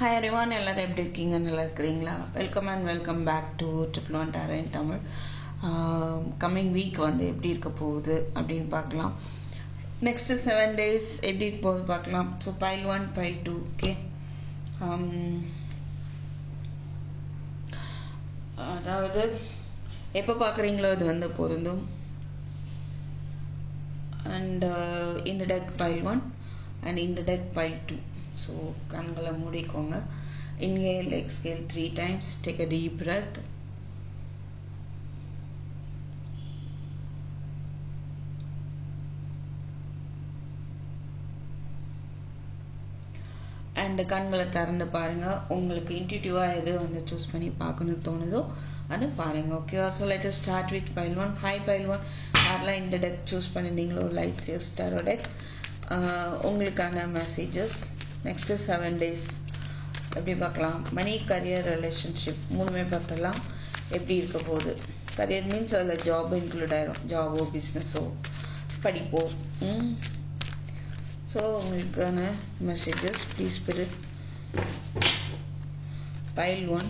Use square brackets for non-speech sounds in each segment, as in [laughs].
Hi everyone எல்லாரும் எப்படி இருக்கீங்க? நல்லா இருக்கிறீங்களா? Welcome and welcome back to triple one Dera in Tamil coming week வந்து எப்படி இருக்க போகுது அப்படின்னு பார்க்கலாம். நெக்ஸ்ட் செவன் டேஸ் எப்படி இருக்க போகுது பார்க்கலாம். So pile one pile two okay அதாவது எப்போ பார்க்குறீங்களோ அது வந்து பொருந்தும். அண்ட் இந்த டெக் பைல் ஒன் அண்ட் இந்த டெக் பைல் டூ ஸோ கண்களை மூடிக்கோங்க. Inhale exhale three times take a deep breath and கண்களை திறந்து பாருங்க. உங்களுக்கு இன்ட்யூட்டிவாக எது வந்து சூஸ் பண்ணி பார்க்கணும்னு தோணுதோ அது பாருங்க. ஓகேவா so let start with pile one hi pile one யாரெல்லாம் இந்த டெக் சூஸ் பண்ணியிருந்தீங்களோ லைட் சேவ் ஸ்டாரோ டெக் உங்களுக்கான மெசேஜஸ் நெக்ஸ்ட்டு செவன் டேஸ் எப்படி பார்க்கலாம்? மணி கரியர் ரிலேஷன்ஷிப் மூணுமே பார்த்துடலாம். எப்படி இருக்க போகுது? கரியர் மீன்ஸ் அதில் ஜாப் இன்க்ளூட் ஆயிரும். ஜாபோ பிஸ்னஸோ படிப்போ ஸோ உங்களுக்கான மெசேஜஸ் ப்ளீஸ் பெரு பைல் ஒன்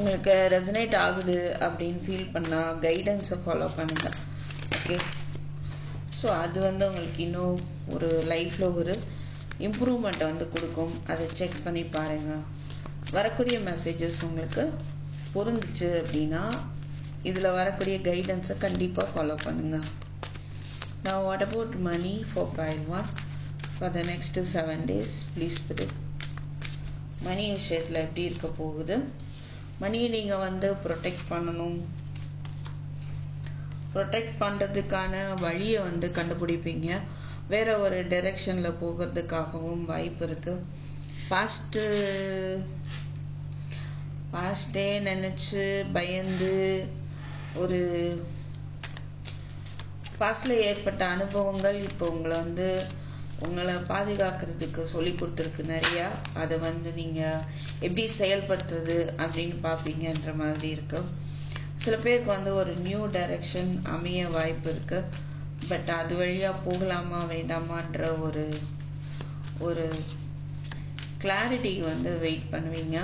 உங்களுக்கு ரெசனேட் ஆகுது அப்படின்னு ஃபீல் பண்ணால் கைடன்ஸை ஃபாலோ பண்ணுங்க. ஓகே ஸோ அது வந்து உங்களுக்கு இன்னும் ஒரு லைஃப்பில் ஒரு இம்ப்ரூவ்மெண்ட்டை வந்து கொடுக்கும். அதை செக் பண்ணி பாருங்கள் வரக்கூடிய மெசேஜஸ் உங்களுக்கு பொருந்துச்சு அப்படின்னா இதில் வரக்கூடிய கைடன்ஸை கண்டிப்பாக ஃபாலோ பண்ணுங்கள் நான் what about money for pile one for the next seven days please பிடி மணி விஷயத்தில் எப்படி இருக்க போகுது? மணியை நீங்கள் வந்து ப்ரொடெக்ட் பண்ணணும். ப்ரொடெக்ட் பண்ணுறதுக்கான வழியை வந்து கண்டுபிடிப்பீங்க. வேற ஒரு டைரெக்ஷனில் போகிறதுக்காகவும் வாய்ப்பு இருக்குது பாஸ்ட்டு பாஸ்டே நினச்சி பயந்து ஒரு பாஸ்டில் ஏற்பட்ட அனுபவங்கள் இப்போ உங்களை வந்து உங்களை பாதுகாக்கிறதுக்கு சொல்லி கொடுத்துருக்கு நிறையா. அதை வந்து நீங்கள் எப்படி செயல்படுத்துறது அப்படின்னு பார்ப்பீங்கன்ற மாதிரி இருக்கு. சில பேருக்கு வந்து ஒரு நியூ டைரக்ஷன் அமைய வாய்ப்பு இருக்கு. பட் அது வழியாக போகலாமா வேண்டாமான்ற ஒரு ஒரு கிளாரிட்டி வந்து வெயிட் பண்ணுவீங்க.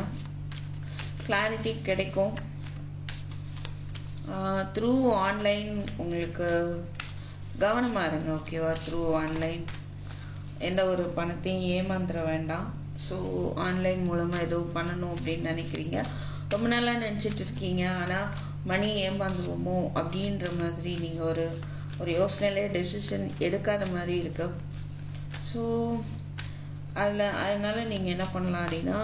கிளாரிட்டி கிடைக்கும். த்ரூ ஆன்லைன் உங்களுக்கு கவனமாக இருங்க ஓகேவா த்ரூ ஆன்லைன் எந்த ஒரு பணத்தையும் ஏமாந்துட வேண்டாம். ஸோ ஆன்லைன் மூலமாக ஏதோ பண்ணணும் அப்படின்னு நினைக்கிறீங்க. ரொம்ப நாளாக நினச்சிட்டு இருக்கீங்க. ஆனால் மணி ஏமாந்துருவோமோ அப்படின்ற மாதிரி நீங்கள் ஒரு ஒரு யோசனையிலே டெசிஷன் எடுக்காத மாதிரி இருக்கு. ஸோ அதில் அதனால நீங்கள் என்ன பண்ணலாம் அப்படின்னா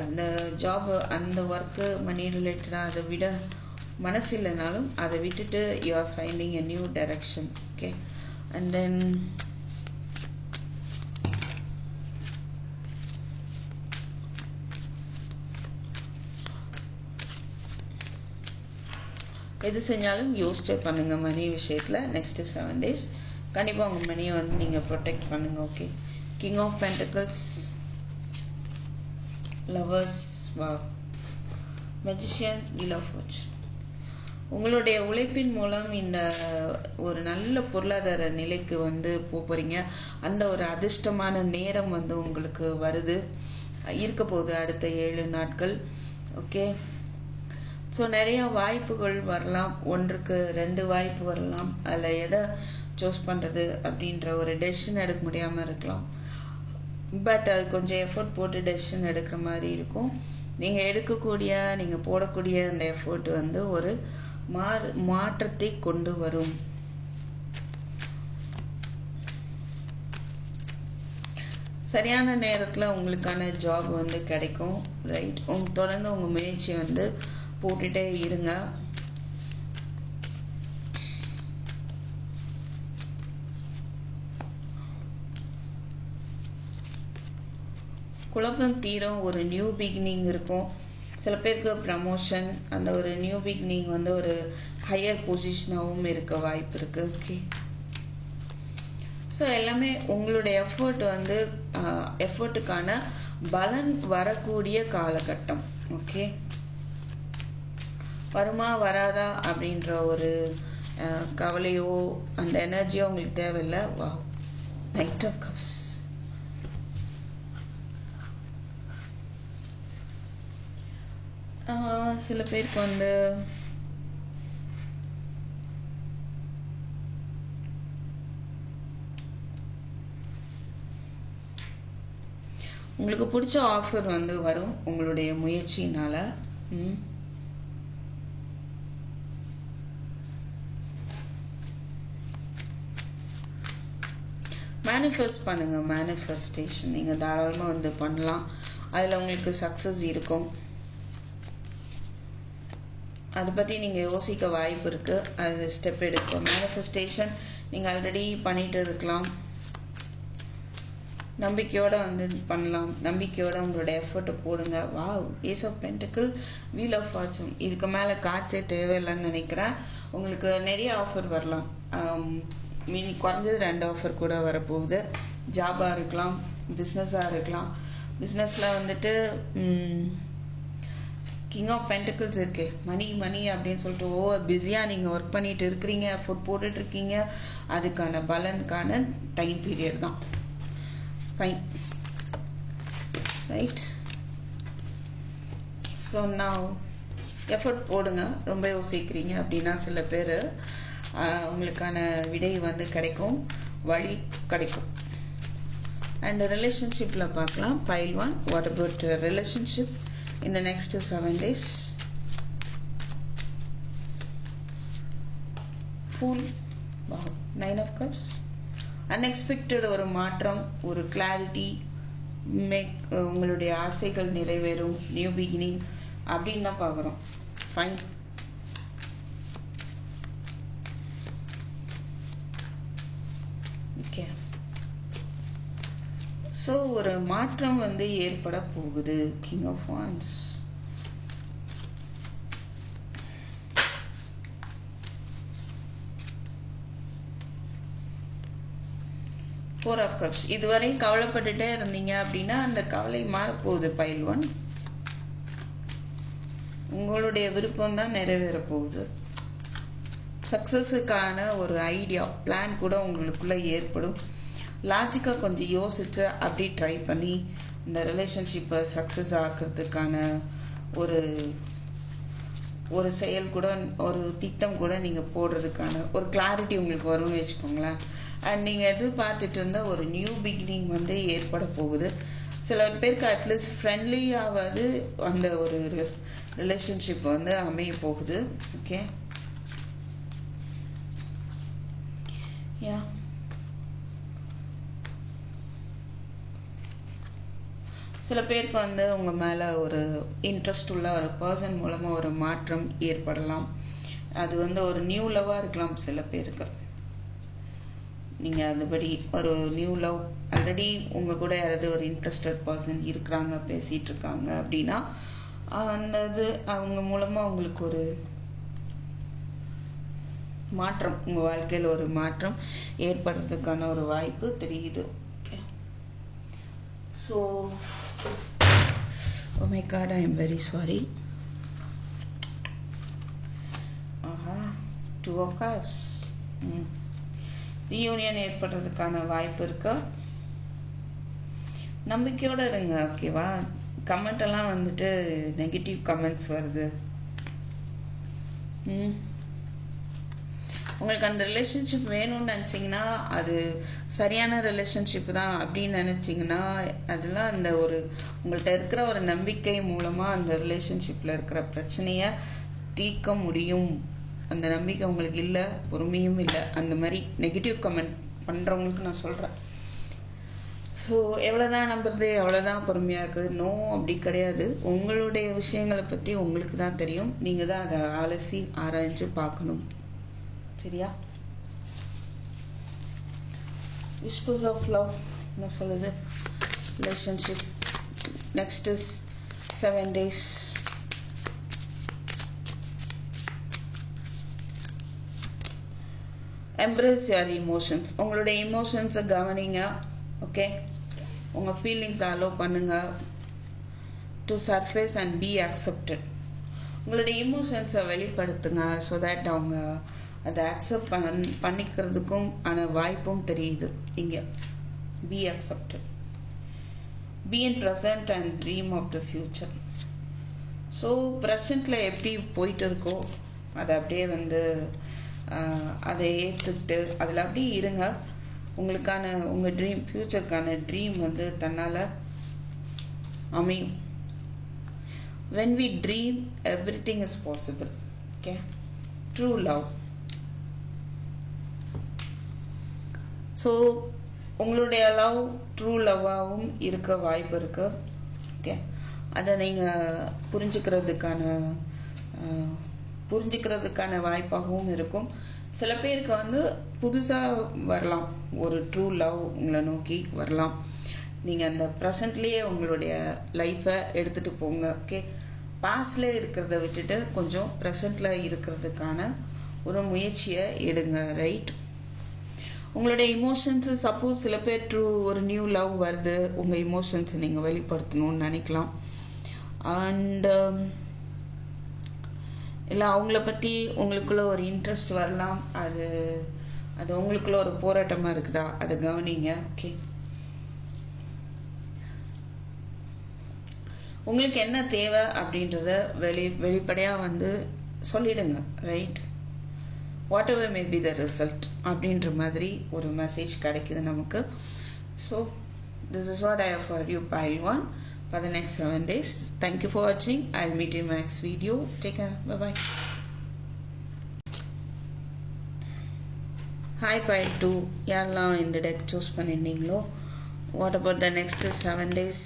அந்த ஜாப் அந்த ஒர்க்கு மணி ரிலேட்டடாக அதை விட மனசு இல்லைனாலும் அதை விட்டுட்டு you are finding a new direction okay and then எது செஞ்சாலும் யோசிச்சு பண்ணுங்க மணி விஷயத்தில் நெக்ஸ்ட் செவன் டேஸ் கண்டிப்பாக உங்கள் மணியை வந்து நீங்கள் ப்ரொடெக்ட் பண்ணுங்க okay king of pentacles lovers வா மெஜிஷியன் வீல் ஆஃப் வாட்ச் உங்களுடைய உழைப்பின் மூலம் இந்த ஒரு நல்ல பொருளாதார நிலைக்கு வந்து போறீங்க. அந்த ஒரு அதிர்ஷ்டமான நேரம் வந்து உங்களுக்கு வருது. இருக்க போகுது அடுத்த ஏழு நாட்கள் ஓகே ஸோ நிறைய வாய்ப்புகள் வரலாம். ஒன்றுக்கு ரெண்டு வாய்ப்பு வரலாம். அதில் எதை சூஸ் பண்ணுறது அப்படின்ற ஒரு டெசிஷன் எடுக்க முடியாமல் இருக்கலாம். பட் அது கொஞ்சம் எஃபர்ட் போட்டு டெசிஷன் எடுக்கிற மாதிரி இருக்கும். நீங்கள் எடுக்கக்கூடிய நீங்கள் போடக்கூடிய அந்த எஃபர்ட் வந்து ஒரு மாறு மாற்றத்தை கொண்டு வரும். சரியான நேரத்தில் உங்களுக்கான ஜாப் வந்து கிடைக்கும். ரைட் உங்க தொடர்ந்து உங்கள் முயற்சி வந்து போட்டுட்டே இருங்க. குழப்பம் தீரும் ஒரு நியூ பிகினிங் இருக்கும். சில பேருக்கு ப்ரமோஷன் அந்த ஒரு நியூ பிகினிங் வந்து ஒரு ஹையர் பொசிஷனாகவும் இருக்க வாய்ப்பு இருக்கு. ஓகே ஸோ எல்லாமே உங்களுடைய எஃபர்ட் வந்து எஃபர்ட்டுக்கான பலன் வரக்கூடிய காலகட்டம். ஓகே வருமா வராதா அப்படின்ற ஒரு கவலையோ அந்த எனர்ஜியோ உங்களுக்கு தேவையில்லை. வா நைட் ஆஃப் கப்ஸ் சில பேருக்கு வந்து உங்களுக்கு பிடிச்ச ஆஃபர் வந்து வரும் உங்களுடைய முயற்சினால ம். மேனிஃபெஸ்ட் பண்ணுங்க மேனிஃபெஸ்டேஷன் நீங்க தாராளமா வந்து பண்ணலாம். அதுல உங்களுக்கு சக்சஸ் இருக்கும். அதை பத்தி நீங்க யோசிக்க வாய்ப்பு இருக்கு. அது ஸ்டெப் எடுக்கும் மேனிஃபெஸ்டேஷன் நீங்க ஆல்ரெடி பண்ணிட்டு இருக்கலாம். நம்பிக்கையோட வந்து பண்ணலாம். நம்பிக்கையோட உங்களோட எஃபர்ட்டை போடுங்க. Wow ace of pentacle wheel of fortune இதுக்கு மேல காட்சே தேவையில்லைன்னு நினைக்கிறேன். உங்களுக்கு நிறைய ஆஃபர் வரலாம். Um, மினி குறைஞ்சது ரெண்டு ஆஃபர் கூட வரப்போகுது. ஜாபாக இருக்கலாம் பிஸ்னஸாக இருக்கலாம். பிஸ்னஸ்ல வந்துட்டு கிங் ஆஃப் பென்டிகல்ஸ் இருக்கு. மணி மணி அப்படின்னு சொல்லிட்டு ஓவர் பிஸியா நீங்க ஒர்க் பண்ணிட்டு இருக்கிறீங்க எஃபோர்ட் போட்டுட்டு இருக்கீங்க. அதுக்கான பலனுக்கான டைம் பீரியட் தான். ஃபைன் ரைட் ஸோ நான் எஃபர்ட் போடுங்க. ரொம்ப யோசிக்கிறீங்க அப்படின்னா சில பேர் உங்களுக்கான விடை வந்து கிடைக்கும். வழி கிடைக்கும். அண்ட் ரிலேஷன்ஷிப்ல பார்க்கலாம். Pile one what about relationship இந்த next seven days full nine of cups unexpected ஒரு மாற்றம் ஒரு கிளாரிட்டி மேக் உங்களுடைய ஆசைகள் நிறைவேறும். நியூ பிகினிங் அப்படின்னு தான் பார்க்குறோம். ஃபைன் ஓகே ஸோ ஒரு மாற்றம் வந்து ஏற்பட போகுது king of wands four of cups இதுவரை கவலைப்பட்டுட்டே இருந்தீங்க அப்படின்னா அந்த கவலை மாறப்போகுது பைல் ஒன் உங்களுடைய விருப்பம் தான் நிறைவேற போகுது. சக்சஸுக்கான ஒரு ஐடியா பிளான் கூட உங்களுக்குள்ள ஏற்படும். லாஜிக்காக கொஞ்சம் யோசிச்சு அப்படி ட்ரை பண்ணி இந்த ரிலேஷன்ஷிப்பை சக்ஸஸ் ஆக்குறதுக்கான ஒரு ஒரு செயல் கூட ஒரு திட்டம் கூட நீங்கள் போடுறதுக்கான ஒரு கிளாரிட்டி உங்களுக்கு வரும்னு வச்சுக்கோங்களேன். அண்ட் நீங்க எதிர்பார்த்துட்டு இருந்தால் ஒரு நியூ பிகினிங் வந்து ஏற்பட போகுது. சில பேருக்கு அட்லீஸ்ட் ஃப்ரெண்ட்லியாவது அந்த ஒரு ரிலேஷன்ஷிப் வந்து அமைய போகுது. ஓகே யா சில பேருக்கு வந்து உங்க மேல ஒரு இன்ட்ரெஸ்ட் உள்ள ஒரு பர்சன் மூலமா ஒரு மாற்றம் ஏற்படலாம். அது வந்து ஒரு நியூ லவ்வாக இருக்கலாம் சில பேருக்கு. நீங்க அதுபடி ஒரு நியூ லவ் ஆல்ரெடி உங்க கூட யாராவது ஒரு இன்ட்ரெஸ்டட் பர்சன் இருக்கிறாங்க பேசிட்டு இருக்காங்க அப்படின்னா அந்த இது அவங்க மூலமா உங்களுக்கு ஒரு மாற்றம் உங்க வாழ்க்கையில ஒரு மாற்றம் ஏற்படுறதுக்கான ஒரு வாய்ப்பு தெரியுது. So oh my god i am very sorry. ஆஹா டூ ஆஃப் கப்ஸ் ரீயூனியன் ஏற்படுறதுக்கான வாய்ப்பு இருக்கு. நம்பிக்கையோட இருங்க ஓகேவா கமெண்ட் எல்லாம் வந்துட்டு நெகட்டிவ் கமெண்ட்ஸ் வருது. ம் உங்களுக்கு அந்த ரிலேஷன்ஷிப் வேணும்னு நினச்சிங்கன்னா அது சரியான ரிலேஷன்ஷிப் தான் அப்படின்னு நினச்சிங்கன்னா அதெல்லாம் அந்த ஒரு உங்கள்கிட்ட இருக்கிற ஒரு நம்பிக்கை மூலமாக அந்த ரிலேஷன்ஷிப்பில் இருக்கிற பிரச்சனையை தீர்க்க முடியும். அந்த நம்பிக்கை உங்களுக்கு இல்லை பொறுமையும் இல்லை. அந்த மாதிரி நெகட்டிவ் கமெண்ட் பண்ணுறவங்களுக்கு நான் சொல்கிறேன் ஸோ எவ்வளோதான் நம்புறது எவ்வளோதான் பொறுமையாக இருக்குது. நோ அப்படி கிடையாது. உங்களுடைய விஷயங்களை பற்றி உங்களுக்கு தான் தெரியும். நீங்கள் தான் அதை அலசி ஆராய்ஞ்சு பார்க்கணும். சரியா விஸ்பர்ஸ் ஆஃப் லவ் என்ன சொல்லுது relationship next is seven days embrace your emotions உங்களுடைய இமோஷன்ஸை கவனிங்க ஓகே உங்க ஃபீலிங்ஸ் அலோவ் பண்ணுங்க. To surface and be accepted உங்களுடைய இமோஷன்ஸை வெளிப்படுத்துங்க ஸோ தட் அவங்க அதை அக்செப்ட் பண் பண்ணிக்கிறதுக்கும் ஆன வாய்ப்பும் தெரியுது. இங்க be accepted be in present and dream of the future so ப்ரெசண்டில் எப்படி போயிட்டு இருக்கோ அதை அப்படியே வந்து அதை ஏற்றுக்கிட்டு அதில் அப்படியே இருங்க. உங்களுக்கான உங்கள் ட்ரீம் ஃப்யூச்சருக்கான ட்ரீம் வந்து தன்னால் அமையும். When we dream everything is possible okay true love so உங்களுடைய லவ் ட்ரூ லவ்வாகவும் இருக்க வாய்ப்பு இருக்கு. ஓகே அதை நீங்கள் புரிஞ்சுக்கிறதுக்கான புரிஞ்சுக்கிறதுக்கான வாய்ப்பாகவும் இருக்கும். சில பேருக்கு வந்து புதுசாக வரலாம். ஒரு ட்ரூ லவ் உங்களை நோக்கி வரலாம். நீங்கள் அந்த ப்ரெசண்ட்லேயே உங்களுடைய லைஃபை எடுத்துட்டு போங்க. ஓகே பாஸ்டில் இருக்கிறத விட்டுட்டு கொஞ்சம் ப்ரெசன்ட்ல இருக்கிறதுக்கான ஒரு முயற்சியை எடுங்க. ரைட் உங்களுடைய இமோஷன்ஸ் சப்போஸ் சில பேர் ட்ரூ ஒரு நியூ லவ் வருது உங்க இமோஷன்ஸ் நீங்க வெளிப்படுத்தணும்னு நினைக்கலாம். அண்ட் um, இல்லை அவங்கள பத்தி உங்களுக்குள்ள ஒரு இன்ட்ரெஸ்ட் வரலாம். அது அது உங்களுக்குள்ள ஒரு போராட்டமா இருக்குதா? அதை கவனிங்க ஓகே உங்களுக்கு என்ன தேவை அப்படின்றத வெளி வெளிப்படையா வந்து சொல்லிடுங்க right whatever may be the result அப்படின்ற மாதிரி ஒரு மெசேஜ் கிடைக்குது நமக்கு. So this is what I for you pile one for the next seven days thank you for வாட்சிங் I meet in next video take care bye hi pile two யாரெல்லாம் இந்த deck choose பண்ணியிருந்தீங்களோ? What about the next seven days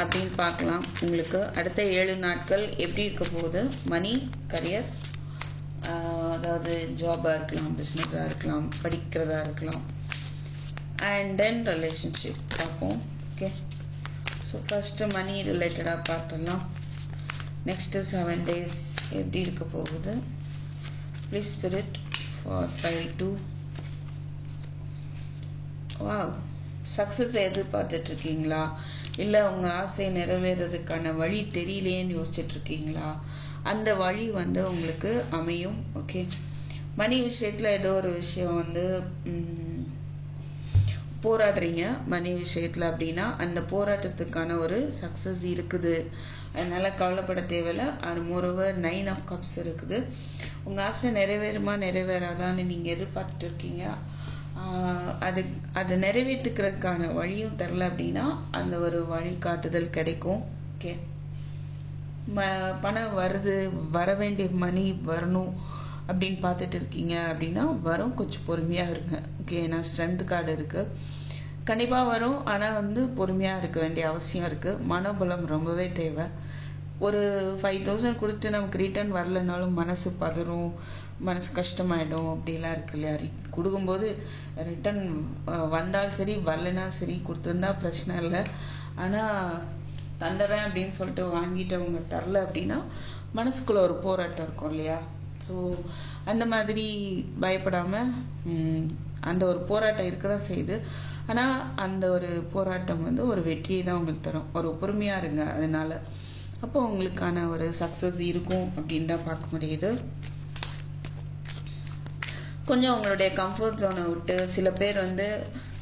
அப்படின்னு பார்க்கலாம். உங்களுக்கு அடுத்த ஏழு நாட்கள் எப்படி இருக்க போகுது? மணி கரியர் அதாவது ஜாபாக இருக்கலாம் பிஸ்னஸாக இருக்கலாம் படிக்கிறதா இருக்கலாம். அண்ட் தென் ரிலேஷன்ஷிப் பார்ப்போம். ஓகே ஸோ ஃபஸ்ட்டு மணி ரிலேட்டடாக பார்த்துடலாம். நெக்ஸ்ட்டு செவன் டேஸ் எப்படி இருக்க போகுது? Please spirit for five two வா சக்ஸஸ் எதிர்பார்த்துட்ருக்கீங்களா? இல்லை உங்கள் ஆசை நிறைவேறதுக்கான வழி தெரியலையேன்னு யோசிச்சுட்ருக்கீங்களா? இருக்கீங்களா அந்த வழி வந்து உங்களுக்கு அமையும் ஓகே மணி விஷயத்துல ஏதோ ஒரு விஷயம் வந்து போராடுறீங்க மணி விஷயத்துல அப்படின்னா அந்த போராட்டத்துக்கான ஒரு சக்சஸ் இருக்குது. அதனால கவலைப்பட தேவையில்ல. அது மோரோவர் நைன் ஆஃப் கப்ஸ் இருக்குது. உங்க ஆசை நிறைவேறுமா நிறைவேறாதான்னு நீங்க எதிர்பார்த்துட்டு இருக்கீங்க. அது அதை நிறைவேற்றுக்கிறதுக்கான வழியும் தரல அப்படின்னா அந்த ஒரு வழிகாட்டுதல் கிடைக்கும் ஓகே ம- பணம் வருது வர வேண்டிய மணி வரணும் அப்படின்னு பார்த்துட்டு இருக்கீங்க அப்படின்னா வரும். கொஞ்சம் பொறுமையாக இருங்க. ஓகே ஏன்னா ஸ்ட்ரென்த் கார்டு இருக்குது கண்டிப்பாக வரும். ஆனால் வந்து பொறுமையாக இருக்க வேண்டிய அவசியம் இருக்குது மனோபலம் ரொம்பவே தேவை. ஒரு ஃபைவ் தௌசண்ட் கொடுத்து நமக்கு ரிட்டர்ன் வரலைனாலும் மனசு பதறும். மனசு கஷ்டமாயிடும். அப்படிலாம் இருக்கு இல்லையா? கொடுக்கும்போது ரிட்டர்ன் வந்தால் சரி வரலைன்னா சரி கொடுத்துருந்தா பிரச்சனை இல்லை. ஆனால் தந்துடுறேன் அப்படின்னு சொல்லிட்டு வாங்கிட்டு அவங்க தரல அப்படின்னா மனசுக்குள்ள ஒரு போராட்டம் இருக்கும் இல்லையா? ஸோ அந்த மாதிரி பயப்படாம அந்த ஒரு போராட்டம் இருக்க தான் செய்யுது. ஆனால் அந்த ஒரு போராட்டம் வந்து ஒரு வெற்றியை தான் உங்களுக்கு தரும். ஒரு பொறுமையா இருங்க அதனால. அப்போ உங்களுக்கான ஒரு சக்சஸ் இருக்கும் அப்படின்னு தான் பார்க்க முடியுது. கொஞ்சம் உங்களுடைய கம்ஃபர்ட் ஜோனை விட்டு சில பேர் வந்து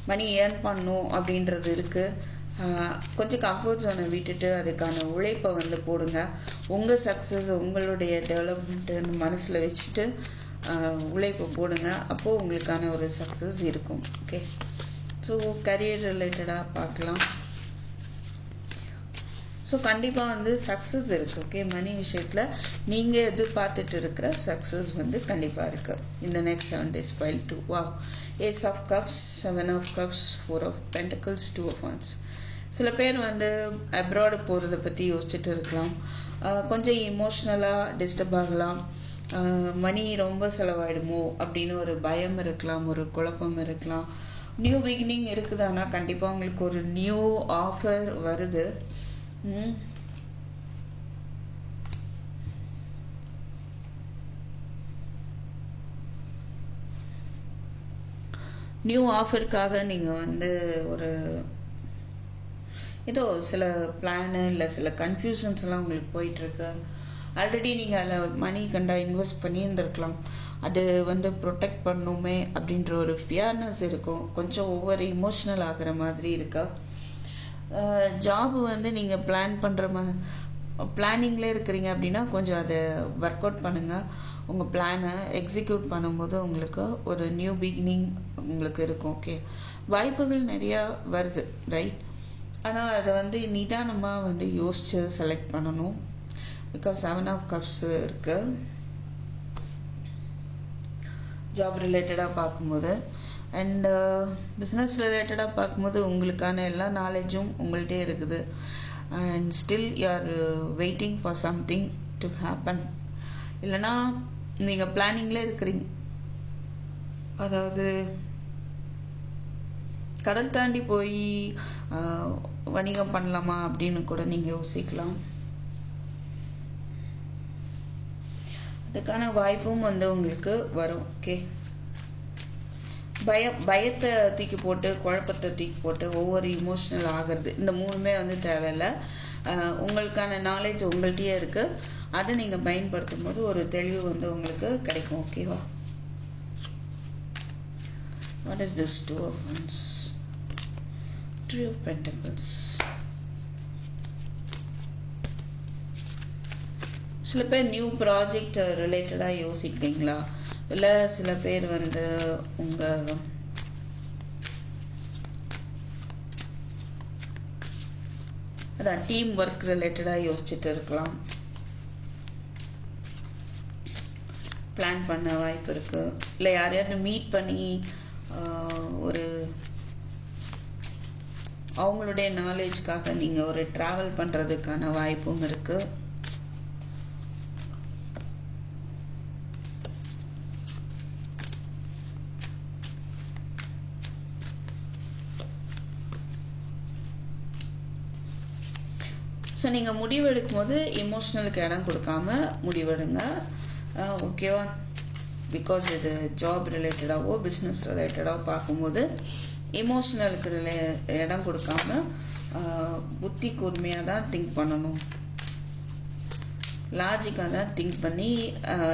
மணி ஏர்ன் பண்ணணும் அப்படின்றது இருக்குது கொஞ்சம் கம்ஃபர்ட் ஜோனை விட்டுட்டு அதுக்கான உழைப்பை வந்து போடுங்க. உங்க சக்ஸஸ் உங்களுடைய டெவலப்மெண்ட் மனசுல வச்சுட்டு உழைப்பு உழைப்பை போடுங்க. அப்போ உங்களுக்கான ஒரு சக்சஸ் இருக்கும். ஓகே ஸோ கரியர் ரிலேட்டடாக பார்க்கலாம். ஸோ கண்டிப்பா வந்து சக்ஸஸ் இருக்கு. ஓகே மணி விஷயத்துல நீங்க எதிர்பார்த்துட்டு இருக்கிற சக்ஸஸ் வந்து கண்டிப்பா இருக்கு. இந்த next seven days pile two வா ace of cups seven of cups four of pentacles two of wands சில பேர் வந்து அப்ராடு போகிறத பற்றி யோசிச்சுட்டு இருக்கலாம். கொஞ்சம் இமோஷ்னலாக டிஸ்டர்ப் ஆகலாம். மணி ரொம்ப செலவாயிடுமோ அப்படின்னு ஒரு பயம் இருக்கலாம் ஒரு குழப்பம் இருக்கலாம். நியூ பிகினிங் இருக்குதானா கண்டிப்பாக உங்களுக்கு ஒரு நியூ ஆஃபர் வருது. ம். நியூ ஆஃபருக்காக நீங்கள் வந்து ஒரு ஏதோ சில பிளானு இல்லை சில கன்ஃபியூஷன்ஸ் எல்லாம் உங்களுக்கு போயிட்டு இருக்கு ஆல்ரெடி நீங்கள் அதில் மணி கண்டா இன்வெஸ்ட் பண்ணியிருந்திருக்கலாம். அது வந்து ப்ரொடெக்ட் பண்ணுமே அப்படின்ற ஒரு ஃபியர்னஸ் இருக்கும். கொஞ்சம் ஒவ்வொரு இமோஷ்னல் ஆகிற மாதிரி இருக்கா. ஜாப் வந்து நீங்கள் பிளான் பண்ணுற மா பிளானிங்கில் இருக்கிறீங்க அப்படின்னா கொஞ்சம் அதை ஒர்க் அவுட் பண்ணுங்கள் உங்கள் பிளானை எக்ஸிக்யூட் பண்ணும்போது உங்களுக்கு ஒரு நியூ பிகினிங் உங்களுக்கு இருக்கும் ஓகே வாய்ப்புகள் நிறையா வருது ரைட் ஆனால் அதை வந்து நிதானமாக வந்து யோசித்து செலக்ட் பண்ணணும். பிகாஸ் செவன் ஆஃப் கப்ஸ் இருக்கு. ஜாப் ரிலேட்டடாக பார்க்கும்போது. அண்ட் பிஸ்னஸ் ரிலேட்டடாக பார்க்கும்போது உங்களுக்கான எல்லா நாலேஜும் உங்கள்கிட்டே இருக்குது. And still you are waiting for something to happen இல்லைன்னா நீங்கள் பிளானிங்கில் இருக்கிறீங்க. அதாவது கடல் தாண்டி போய் uh, வணிகம் பண்ணலாமா அப்படின்னு கூட நீங்க யோசிக்கலாம். அதுக்கான வாய்ப்பும் வந்து உங்களுக்கு வரும். ஓகே பய பயத்தை தூக்கி போட்டு குழப்பத்தை தூக்கி போட்டு ஒவ்வொரு இமோஷனல் ஆகிறது. இந்த மூணுமே வந்து தேவையில்லை. உங்களுக்கான நாலேஜ் உங்கள்கிட்டயே இருக்கு. அதை நீங்க பயன்படுத்தும் போது ஒரு தெளிவு வந்து உங்களுக்கு கிடைக்கும். ஓகேவா what is this two of three of pentacles. சில பேர் நியூ ப்ராஜெக்ட் ரிலேட்டடாக யோசிக்கிறீங்களா? இல்லை சில பேர் வந்து உங்க அதான் டீம் ஒர்க் ரிலேட்டடாக யோசிச்சுட்டு இருக்கலாம். பிளான் பண்ண வாய்ப்பு இருக்கு. இல்லை யாரையாவது மீட் பண்ணி ஒரு அவங்களுடைய நாலேஜ்க்காக நீங்கள் ஒரு ட்ராவல் பண்ணுறதுக்கான வாய்ப்பும் இருக்குது ஸோ நீங்கள் முடிவெடுக்கும் போது இமோஷ்னலுக்கு இடம் கொடுக்காம முடிவெடுங்க ஓகேவா பிகாஸ் இது ஜாப் ரிலேட்டடாவோ பிஸ்னஸ் ரிலேட்டடாவோ பார்க்கும்போது எமோஷனலுக்கு இடம் கொடுக்காம புத்தி கூர்மையாக தான் திங்க் பண்ணணும். லாஜிக்காக தான் திங்க் பண்ணி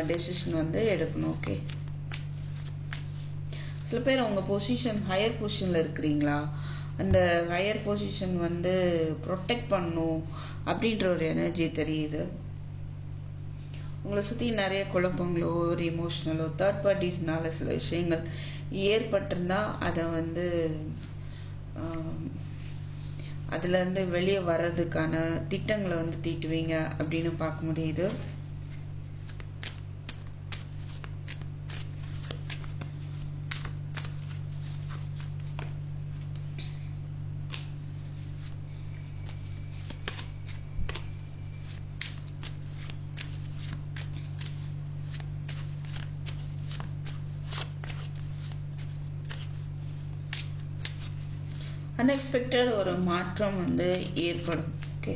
டெசிஷன் வந்து எடுக்கணும் ஓகே சில பேர் அவங்க பொசிஷன் ஹையர் பொசிஷனில் இருக்கிறீங்களா? அந்த ஹையர் பொசிஷன் வந்து ப்ரொடெக்ட் பண்ணும் அப்படின்ற ஒரு எனர்ஜி தெரியுது. உங்களை சுற்றி நிறைய குழப்பங்களோ ஒரு இமோஷனலோ தேர்ட் பார்ட்டிஸ்னால சில விஷயங்கள் ஏற்பட்டிருந்தா அதை வந்து அதுலேருந்து வெளியே வர்றதுக்கான திட்டங்களை வந்து தீட்டுவீங்க அப்படின்னு பார்க்க முடியுது. அன்எக்ஸ்பெக்டட் ஒரு மாற்றம் வந்து ஏற்படும். ஓகே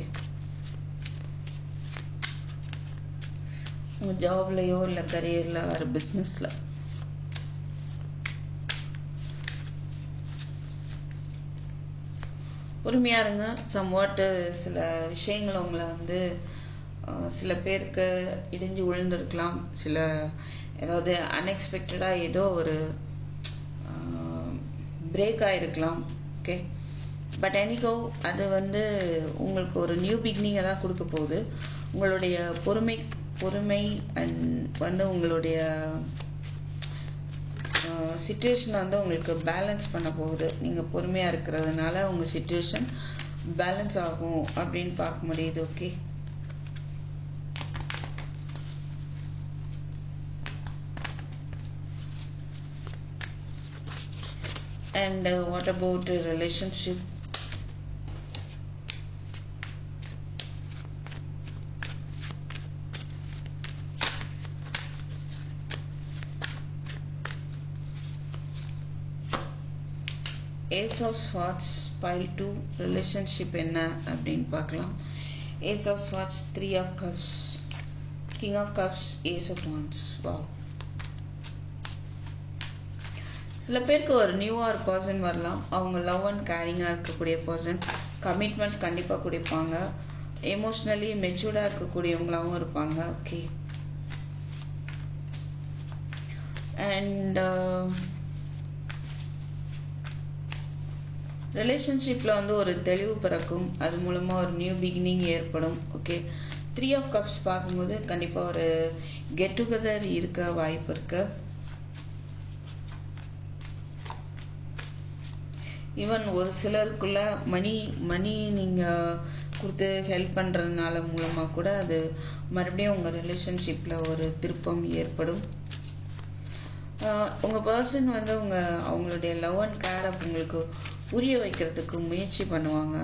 உங்கள் ஜாப்லயோ இல்லை கரியரில் ஒரு பிஸ்னஸில் பொறுமையாக இருங்க. சம்வாட்டு சில விஷயங்கள் உங்களை வந்து சில பேருக்கு இடிஞ்சு விழுந்திருக்கலாம். சில ஏதாவது அன்எக்ஸ்பெக்டடாக ஏதோ ஒரு பிரேக் ஆகிருக்கலாம் ஓகே பட் எனிகோ அது வந்து உங்களுக்கு ஒரு நியூ பிகினிங்கை தான் கொடுக்க போகுது. உங்களுடைய பொறுமை பொறுமை அண்ட் வந்து உங்களுடைய சுச்சுவேஷனை வந்து உங்களுக்கு பேலன்ஸ் பண்ண போகுது. நீங்கள் பொறுமையாக இருக்கிறதுனால உங்கள் சுச்சுவேஷன் பேலன்ஸ் ஆகும் அப்படின்னு பார்க்க முடியுது okay and uh, what about a relationship? Ace of swords pile two relationship என்ன அப்படின்னு பார்க்கலாம். Ace of swords three of cups king of cups ace of wands வா சில பேருக்கு ஒரு நியூவா ஒரு பர்சன் வரலாம். அவங்க லவ் அண்ட் கேரிங்காக இருக்கக்கூடிய பர்சன் கமிட்மெண்ட் கண்டிப்பாக கொடுப்பாங்க. எமோஷ்னலி மெச்சூர்டாக இருக்கக்கூடியவங்களாகவும் இருப்பாங்க. ஓகே அண்ட் ரிலேஷன்ஷிப்பில் வந்து ஒரு தெளிவு பிறக்கும். அது மூலமாக ஒரு நியூ பிகினிங் ஏற்படும். ஓகே த்ரீ ஆஃப் கப்ஸ் பார்க்கும்போது கண்டிப்பாக ஒரு கெட் டுகெதர் இருக்க வாய்ப்பு இருக்கு. ஈவன் ஒரு சிலருக்குள்ள மணி மணி நீங்கள் கொடுத்து ஹெல்ப் பண்ணுறதுனால மூலமாக கூட அது மறுபடியும் உங்கள் ரிலேஷன்ஷிப்பில் ஒரு திருப்பம் ஏற்படும். உங்கள் பர்சன் வந்து உங்கள் அவங்களுடைய லவ் அண்ட் கேர் உங்களுக்கு புரிய வைக்கிறதுக்கு முயற்சி பண்ணுவாங்க.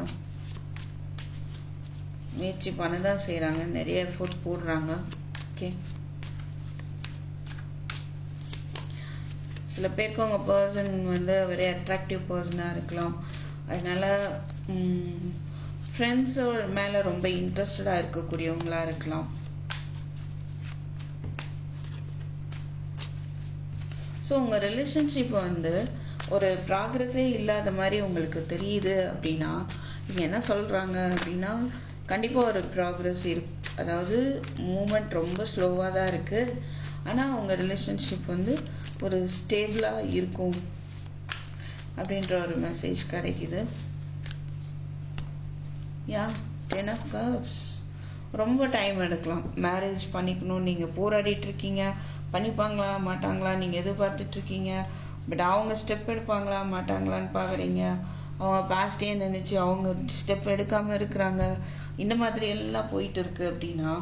முயற்சி பண்ண தான் செய்கிறாங்க நிறைய எஃபோர்ட் போடுறாங்க. ஓகே சில பேருக்கு உங்கள் பர்சன் வந்து வெரி அட்ராக்டிவ் பர்சனாக இருக்கலாம். அதனால ஃப்ரெண்ட்ஸோட மேலே ரொம்ப இன்ட்ரெஸ்டடாக இருக்கக்கூடியவங்களா இருக்கலாம். ஸோ உங்கள் ரிலேஷன்ஷிப் வந்து ஒரு ப்ராக்ரஸே இல்லாத மாதிரி உங்களுக்கு தெரியுது அப்படின்னா நீங்க என்ன சொல்கிறாங்க அப்படின்னா கண்டிப்பாக ஒரு ப்ராக்ரஸ் இருக்கு அதாவது மூமெண்ட் ரொம்ப ஸ்லோவாக தான் இருக்குது ஆனால் அவங்க ரிலேஷன்ஷிப் வந்து ஒரு ஸ்டேபிளாக இருக்கும் அப்படின்ற ஒரு மெசேஜ் கிடைக்குது. யா டென் ஆஃப் கப்ஸ் ரொம்ப டைம் எடுக்கலாம். மேரேஜ் பண்ணிக்கணும் நீங்கள் போராடிட்டு இருக்கீங்க. பண்ணிப்பாங்களா? மாட்டாங்களா? நீங்கள் எதிர்பார்த்துட்டு இருக்கீங்க. பட் அவங்க ஸ்டெப் எடுப்பாங்களா? மாட்டாங்களான்னு பார்க்குறீங்க அவங்க பாஸ்டே நினச்சி அவங்க ஸ்டெப் எடுக்காமல் இருக்கிறாங்க. இந்த மாதிரி எல்லாம் போயிட்டு இருக்கு அப்படின்னா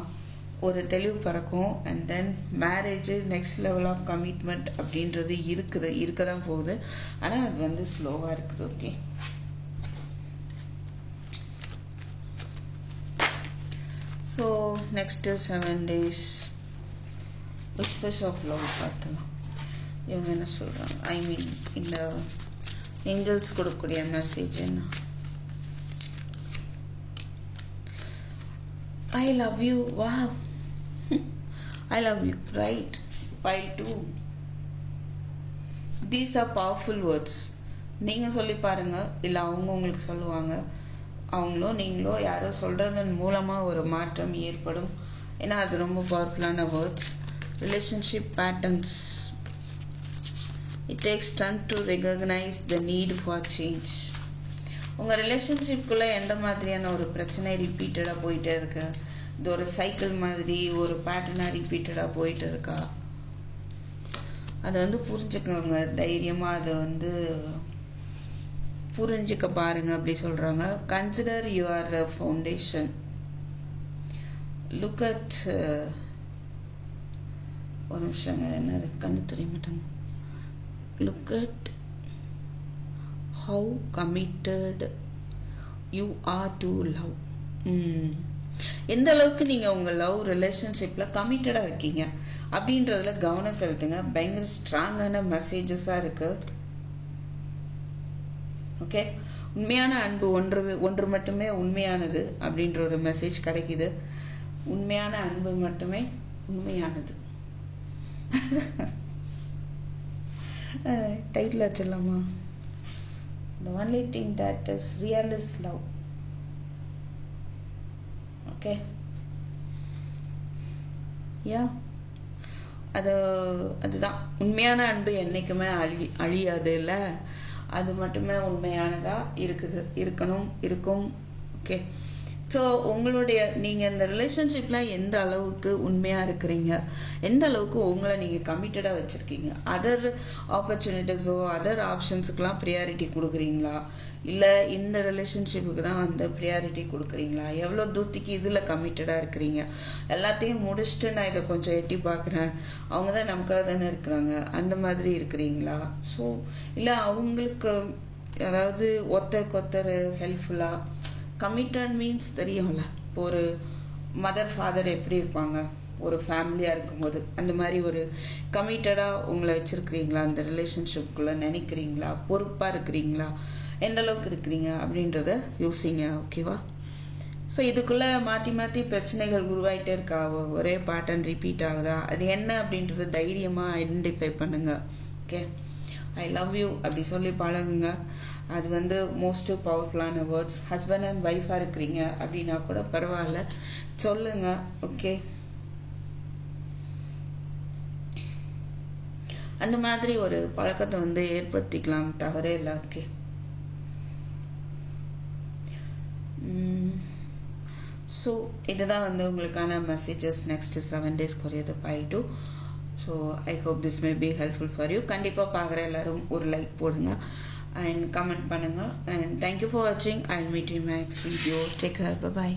ஒரு தெளிவு பிறக்கும். And then marriage next level of commitment அப்படின்றது இருக்குது. இருக்க தான் போகுது. ஆனால் அது வந்து ஸ்லோவாக இருக்குது okay so next seven days whispers of love பார்த்தலாம். இவங்க என்ன சொல்கிறாங்க ஐ மீன் இந்த ஏஞ்சல்ஸ் கொடுக்கக்கூடிய மெசேஜ் என்ன? ஐ லவ் யூ வா I love you right pile two these are powerful words நீங்கள் சொல்லி பாருங்க. இல்லை அவங்க உங்களுக்கு சொல்லுவாங்க. அவங்களோ நீங்களோ யாரோ சொல்கிறதன் மூலமாக ஒரு மாற்றம் ஏற்படும். ஏன்னா அது ரொம்ப பவர்ஃபுல்லான words relationship patterns it takes ton to recognise the need for change உங்கள் ரிலேஷன்ஷிப்குள்ளே எந்த மாதிரியான ஒரு பிரச்சனை ரிப்பீட்டடாக போயிட்டே இருக்கு? இது ஒரு சைக்கிள் மாதிரி ஒரு பேட்டர்னாக ரிப்பீட்டடாக போயிட்டு இருக்கா? அதை வந்து புரிஞ்சுக்கோங்க. தைரியமாக அதை வந்து புரிஞ்சுக்க பாருங்க அப்படி சொல்கிறாங்க consider your foundation look at ஒரு நிமிஷங்க என்ன கண்ணு தெரிய மாட்டாங்க look at how committed you are to love எந்த அளவுக்கு நீங்கள் உங்கள் லவ் ரிலேஷன்ஷிப்பில் கமிட்டடாக இருக்கீங்க? அப்படின்றதுல கவனம் செலுத்துங்க. பயங்கர ஸ்ட்ராங்கான மெசேஜஸாக இருக்கு. ஓகே உண்மையான அன்பு ஒன்று ஒன்று மட்டுமே உண்மையானது அப்படின்ற ஒரு மெசேஜ் கிடைக்குது. உண்மையான அன்பு மட்டுமே உண்மையானது. [laughs] Title வச்சிடலாமா? The only thing that is real is love okay yeah அது அதுதான். உண்மையான அன்பு என்னைக்குமே அழி அழியாது இல்லை? அது மட்டுமே உண்மையானதா இருக்குது இருக்கணும் இருக்கும். ஓகே ஸோ உங்களுடைய நீங்கள் இந்த ரிலேஷன்ஷிப்பில் எந்த அளவுக்கு உண்மையாக இருக்கிறீங்க? எந்த அளவுக்கு உங்களை நீங்கள் கமிட்டடாக வச்சுருக்கீங்க? அதர் ஆப்பர்ச்சுனிட்டிஸோ அதர் ஆப்ஷன்ஸுக்கெலாம் ப்ரியாரிட்டி கொடுக்குறீங்களா? இல்லை இந்த ரிலேஷன்ஷிப்புக்கு தான் அந்த ப்ரியாரிட்டி கொடுக்குறீங்களா? எவ்வளோ தூரத்துக்கு இதில் கமிட்டடாக இருக்கிறீங்க? எல்லாத்தையும் முடிச்சுட்டு நான் இதை கொஞ்சம் எட்டி பார்க்குறேன். அவங்க தான் நமக்காக தானே இருக்கிறாங்க. அந்த மாதிரி இருக்கிறீங்களா? ஸோ இல்லை அவங்களுக்கு அதாவது ஒருத்தருக்கு ஒருத்தர் ஹெல்ப்ஃபுல்லாக கமிட்டட் மீன்ஸ் தெரியும்ல. இப்போ ஒரு மதர் ஃபாதர் எப்படி இருப்பாங்க? ஒரு ஃபேமிலியாக இருக்கும்போது. அந்த மாதிரி ஒரு கமிட்டடாக உங்களை வச்சுருக்கிறீங்களா? அந்த ரிலேஷன்ஷிப்குள்ளே நினைக்கிறீங்களா? பொறுப்பாக இருக்கிறீங்களா? எந்த அளவுக்கு இருக்கிறீங்க? அப்படின்றத யோசிங்க ஓகேவா ஸோ இதுக்குள்ளே மாற்றி மாற்றி பிரச்சனைகள் உருவாயிட்டே இருக்கா? ஒரே பேட்டர்ன் ரிப்பீட் ஆகுதா? அது என்ன அப்படின்றத தைரியமாக ஐடென்டிஃபை பண்ணுங்க ஓகே ஐ லவ் யூ அப்படி சொல்லி பழகுங்க. அது வந்து மோஸ்ட் பவர்ஃபுல்லான வேர்ட்ஸ் ஹஸ்பண்ட் அண்ட் ஒய்ஃபாக இருக்கிறீங்க அப்படின்னா கூட பரவாயில்ல. சொல்லுங்க ஓகே அந்த மாதிரி ஒரு பழக்கத்தை வந்து ஏற்படுத்திக்கலாம். தவறே இல்லை ஓகே ஸோ இதுதான் வந்து உங்களுக்கான messages next seven days குறையது pile two so I hope this may be helpful for you கண்டிப்பாக பார்க்குற எல்லாரும் ஒரு லைக் போடுங்க. அண்ட் கமெண்ட் பண்ணுங்கள் அண்ட் தேங்க்யூ ஃபார் வாட்சிங் I meet you next video take care bye